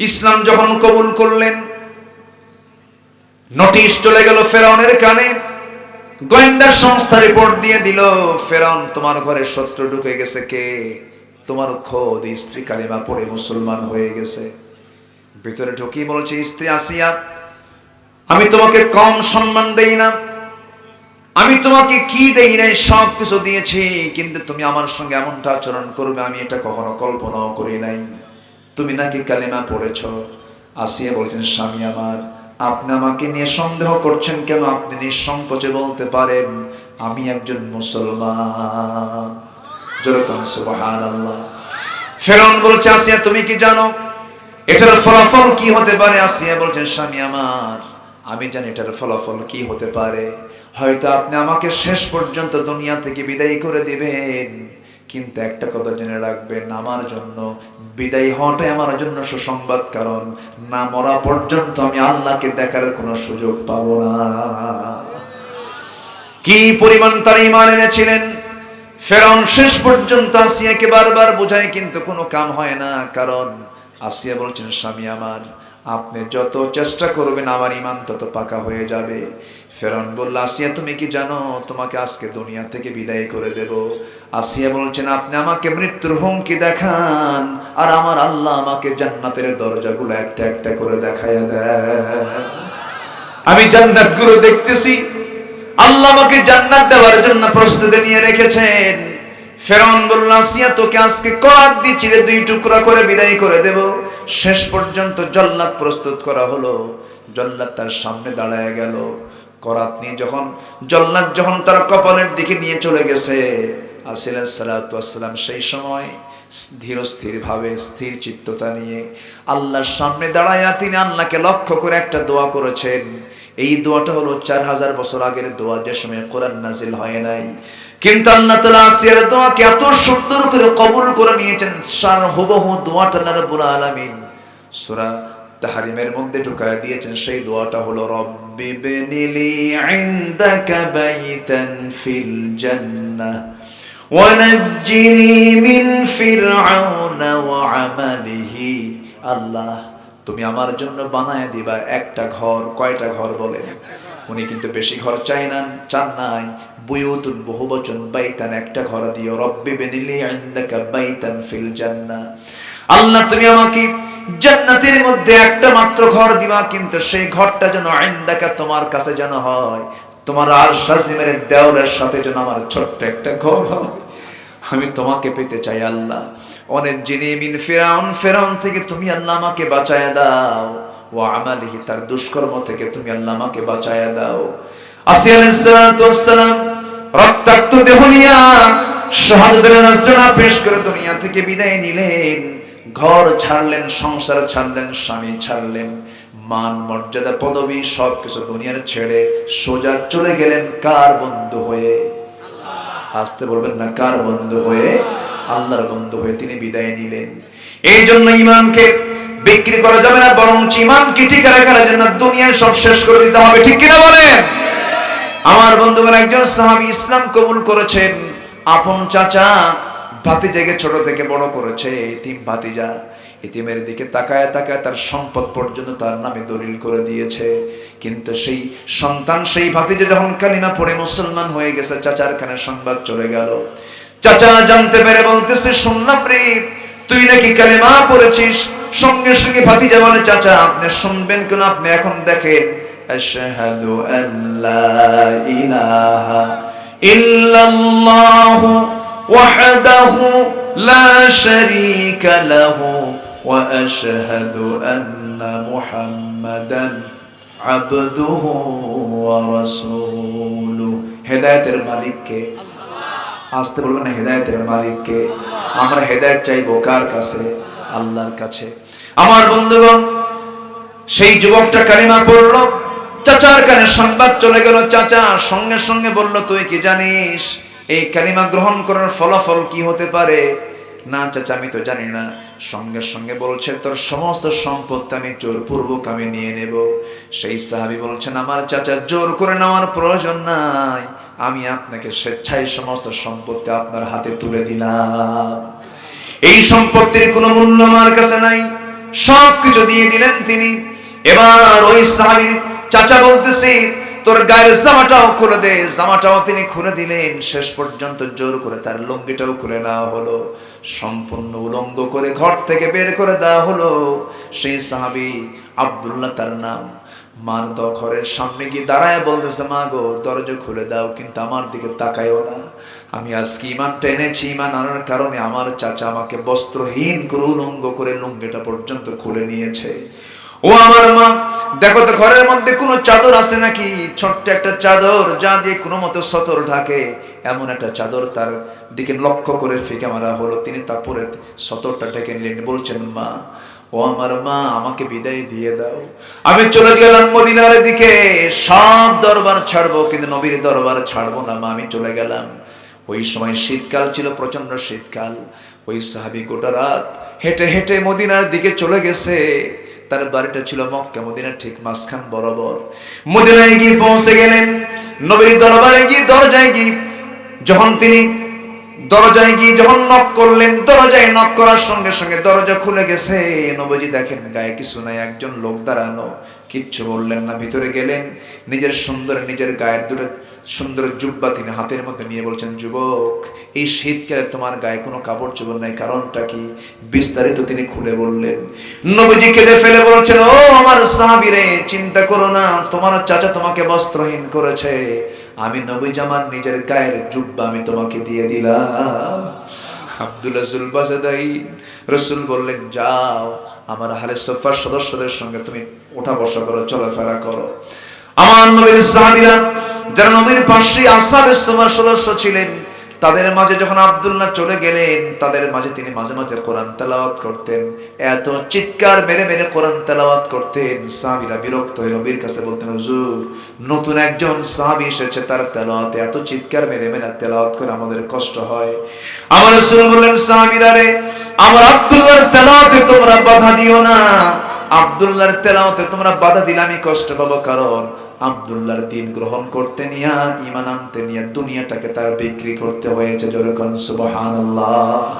ইসলাম যখন কবুল করলেন নোটিশ চলে গেল ফেরাউনের কানে, গোয়েন্দা সংস্থা রিপোর্ট দিয়ে দিল, ফেরাউন, তোমার ঘরে শত্রু ঢুকে গেছে কে? তোমার খোদ স্ত্রী কালিমা পড়ে মুসলমান হয়ে গেছে। ভিতরে ঢুকি বলছে, স্ত্রী আসিয়া, আমি তোমাকে কম সম্মান দেই না। আমি তোমাকে কি দেই নাই, সব কিছু দিয়েছি, কিন্তু তুমি আমার সঙ্গে এমনটা আচরণ করবে, আমি এটা কখনো কল্পনাও করি নাই। তুমি নাকি কালিমা পড়েছ? আসিয়া বলছেন, স্বামী আমার, আপনি আমাকে নিয়ে সন্দেহ করছেন কেন? আপনি নিঃসংকোচে বলতে পারেন, আমি একজন মুসলমান। ফেরন বলছে, আসিয়া, তুমি কি জানো? এটার ফলাফল কি হতে পারে? আসিয়া বলছেন, স্বামী আমার, আমি জানি এটার ফলাফল কি হতে পারে। হয়তো আপনি আমাকে শেষ পর্যন্ত দুনিয়া থেকে বিদায় করে দিবেন। কিন্তু একটা কথা জেনে রাখবেন, আমার জন্য বিদায় হওয়াটাই আমার জন্য সুসংবাদ, কারণ না মরা পর্যন্ত আমি আল্লাহকে দেখার কোনো সুযোগ পাবো না। কি পরিমাণ তার ইমান এনেছিলেন? ফেরাউন শেষ পর্যন্ত আসিয়াকে বারবার বোঝায়, কিন্তু কোনো কাম হয় না, কারণ আসিয়া বলছেন, স্বামী আমার, আপনি যত চেষ্টা করবেন, আমার ইমান তত পাকা হয়ে যাবে। ফেরাউন বলল, আসিয়া, তুমি কি জানো, তোমাকে আজকে দুনিয়া থেকে বিদায় করে দেব? আসিয়া বলছেন, আপনি আমাকে মৃত্যুর হুমকি দেখান, আর আমার আল্লাহ আমাকে জান্নাতের দরজাগুলো একটা একটা করে দেখাইয়া দেয় আমি জান্নাতগুলো দেখতেছি। আল্লাহ আমাকে জান্নাত দেওয়ার জন্য প্রস্তুতি নিয়ে রেখেছেন। ফেরন বলল, আসিয়া, তোকে আজকে করাত দিয়ে চিরে দুই টুকরা করে বিদায় করে দেব। শেষ পর্যন্ত জল্লাদ প্রস্তুত করা হলো। জল্লাদ তার সামনে দাঁড়ায় গেল। করাত নিয়ে যখন, জল্লাদ যখন তার কপালের দিকে নিয়ে চলে গেছে আসিলেন সালাতাম সেই সময় ধীর স্থির ভাবে স্থির চিত্ততা নিয়ে আল্লাহর সামনে দাঁড়ায়া তিনি আল্লাহকে লক্ষ্য করে একটা দোয়া করেছেন। এই দোয়াটা হলো চার হাজার বছর আগের দোয়া, যে সময় কোরআন নাজিল হয় নাই। কিন্তু আল্লাহ তালা আসিয়ার দোয়াকে এত সুন্দর করে কবুল করে নিয়েছেন, সার হুবহু দোয়াটা রাব্বুল আলামিন। সূরা তাহারিমের মধ্যে ঢুকায় দিয়েছেন, সেই দোয়াটা হলো, রব্বি বেনিলি ইনদাকা বাইতান ফিল জান্নাহ মিন ওয়া আল্লাহ, তুমি আমার জন্য বানায় দিবা একটা ঘর, কয়টা ঘর বলে? উনি কিন্তু বেশি ঘর চাই না, চান নাই। বুয়ুতুন বহুবচন, বাইতান একটা ঘর দিও, রব্বি বেনিলি ইনদাকা বাইতান ফিল জান্নাহ। আল্লাহ তুমি আমাকে জান্নাতের মধ্যে একটা মাত্র ঘর দিবা, কিন্তু সেই ঘরটা যেন ইনদাকা তোমার কাছে যেন হয়। তোমার আর শাজিমের দেওয়ালের সাথে যেন আমার ছোট্ট একটা ঘর হয়। আমি তোমাকে পেতে চাই আল্লাহ। অনেক জিনি মিন ফেরাউন ফেরাউন থেকে তুমি আল্লাহ আমাকে বাঁচায় দাও। ও আমালিহি, তার দুষ্কর্ম থেকে তুমি আল্লাহ আমাকে বাঁচায় দাও। আসি আলাইহিসসালাম রক্তাক্ত দেহ নিয়া শাহাদাতের নাজরানা পেশ করে দুনিয়া থেকে বিদায় নিলেন। ঘর ছাড়লেন, সংসার ছাড়লেন, স্বামী ছাড়লেন, মান, মর্যাদা, পদবী সবকিছু দুনিয়ার ছেড়ে সোজা চলে গেলেন কার বন্ধু হয়ে? আসতে বলবেন না, কার বন্ধু হয়ে? আল্লাহর বন্ধু হয়ে তিনি বিদায় নিলেন। এই জন্য ইমানকে বিক্রি করা যাবে না বরং ইমানকে টিকে রাখার জন্য দুনিয়ার সব শেষ করে দিতে হবে, ঠিক কিনা বলেন? আমার বন্ধুগণ, একজন সাহাবী ইসলাম কবুল করেছেন, আপন চাচা ভাতিজাকে ছোট থেকে বড় করেছে এতিম ভাতিজা এতিমের দিকে তাকায় তাকায় তার সম্পদ পর্যন্ত তার নামে দলিল করে দিয়েছে। কিন্তু সেই সন্তান, সেই ভাতিজা যখন কালিমা পড়ে মুসলমান হয়ে গেছে, চাচার কানে সংবাদ চলে গেল। চাচা জানতে পেরে বলতেছে, শুনলাম রে, তুই নাকি কালিমা পড়েছিস? সঙ্গে সঙ্গে ভাতিজা বলে, চাচা, আপনি শুনবেন কেন? আপনি এখন দেখেন। আশহাদু আল্লা ইলাহা ইল্লাল্লাহু وحده لا شريك له واشهد ان محمدا عبده ورسوله হেদায়েতের মালিককে আসতে বলবেন না হেদায়েতের মালিককে আমরা হেদায়েত চাইবো কার কাছে আল্লাহর কাছে আমার বন্ধুগণ সেই যুবকটা কালিমা পড়লো চাচার কানে সংবাদ চলে গেল চাচা সঙ্গে সঙ্গে বলল তুই কি জানিস এই কালিমা গ্রহণ করার ফলাফল কি হতে পারে? না, চাচা, আমি তো জানি না। সঙ্গে সঙ্গে বলছে, তোর সমস্ত সম্পত্তি আমি জোর পূর্বক আমি নিয়ে নেব। সেই সাহাবি বলছেন, আমার চাচা, জোর করে নেওয়ার প্রয়োজন নাই। আমি আপনাকে স্বেচ্ছায় সমস্ত সম্পত্তি আপনার হাতে তুলে দিলাম। এই সম্পত্তির কোনো মূল্য আমার কাছে নাই। সব কিছু দিয়ে দিলেন তিনি। এবার ওই সাহাবীর চাচা বলতেছে তোর গায়ের জামাটাও খুলে দে, জামাটাও তিনি খুলে দিলেন। শেষ পর্যন্ত জোর করে তার লুঙ্গিটাও খুলে নেওয়া হলো। সম্পূর্ণ উলঙ্গ করে ঘর থেকে বের করে দেওয়া হলো। সেই সাহাবী আব্দুল্লাহ তার নাম। মার দ সামনে গিয়ে দাঁড়ায় বলতেছে, মা গো, দরজা খুলে দাও, কিন্তু আমার দিকে তাকায়ও না। আমি আজকে ইমান টেনেছি ইমান আনার কারণে আমার চাচা আমাকে বস্ত্রহীন করে উলঙ্গ করে লুঙ্গিটা পর্যন্ত খুলে নিয়েছে। ও আমার মা, দেখো তো ঘরের মধ্যে কোনো চাদর আছে নাকি? ছোট্ট একটা চাদর, যা দিয়ে কোনো মতো সতর ঢাকে। এমন একটা চাদর তার দিকে লক্ষ্য করে ফিকে মারা হলো। তিনি তা পরে সতরটা ঢেকে নিলেন, বলছেন, মা, ও আমার মা, আমাকে বিদায় দিয়ে দাও। আমি চলে গেলাম মদিনার দিকে। সব দরবার ছাড়বো, কিন্তু নবীর দরবার ছাড়বো না, মা, আমি চলে গেলাম। ওই সময় শীতকাল ছিল প্রচণ্ড শীতকাল। ওই সাহাবি গোটা রাত হেঁটে হেঁটে মদিনার দিকে চলে গেছে। তার বাড়িটা ছিল মক্কা, মদিনার ঠিক মাঝখান বরাবর। মদিনায় গিয়ে পৌঁছে গেলেন, নবীর দরবারে গিয়ে, দরজায় গিয়ে, যখন তিনি দরজায় গিয়ে যখন নক করলেন, দরজায় নক করার সঙ্গে সঙ্গে দরজা খুলে গেছে। নবজি দেখেন, গায়ে কিছু নাই, একজন লোক দাঁড়ানো, কিচ্ছু বললেন না, ভিতরে গেলেন। নিজের সুন্দর, নিজের গায়ের দুটো সুন্দর জুব্বা তিনি হাতের মধ্যে নিয়ে বলছেন, যুবক, এই শীতকালে তোমার গায়ে কোনো কাপড় চোপড় নাই, কারণটা কি? বিস্তারিত তিনি খুলে বললেন। নবজি কেঁদে ফেলে বলছেন, ও আমার সাহাবিরে, চিন্তা করো না, তোমার চাচা তোমাকে বস্ত্রহীন করেছে। আমি নবী জামান, নিজের গায়ের জুব্বা আমি তোমাকে দিয়ে দিলাম। আব্দুল্লাহ জুলবাসাদাই রসুল বললেন, যাও, আমার হালে সোফার সদস্যদের সঙ্গে তুমি ওঠা বসা করো, চলাফেরা করো। আমার নবীর সাহাবীরা, যারা নবীর পাশে আসার ইস্তমার সদস্য ছিলেন তাদের মাঝে যখন আব্দুল্লাহ চলে গেলেন, তাদের মাঝে তিনি মাঝে মাঝে কোরআন তেলাওয়াত করতেন। এত চিৎকার মেরে মেরে কোরআন তেলাওয়াত করতেন। সাহাবীরা বিরক্ত হয়ে নবীর কাছে বলতেন, হুজুর, নতুন একজন সাহাবী এসেছে, তার তেলাওয়াতে এত চিৎকার মেরে মেরে তেলাওয়াত করে আমাদের কষ্ট হয়। আমার রাসূল বললেন, সাহাবীরা রে, আমার আব্দুল্লাহর তেলাওয়াতে তোমরা বাধা দিও না। আব্দুল্লাহর তেলাওয়াতে তোমরা বাধা দিলে আমি কষ্ট পাবো, কারণ আব্দুল্লাহর দিন গ্রহণ করতে নিয়া ইমান আনতে নিয়ে দুনিয়াটাকে তার বিক্রি করতে হয়েছে যেরকম সুবহানাল্লাহ।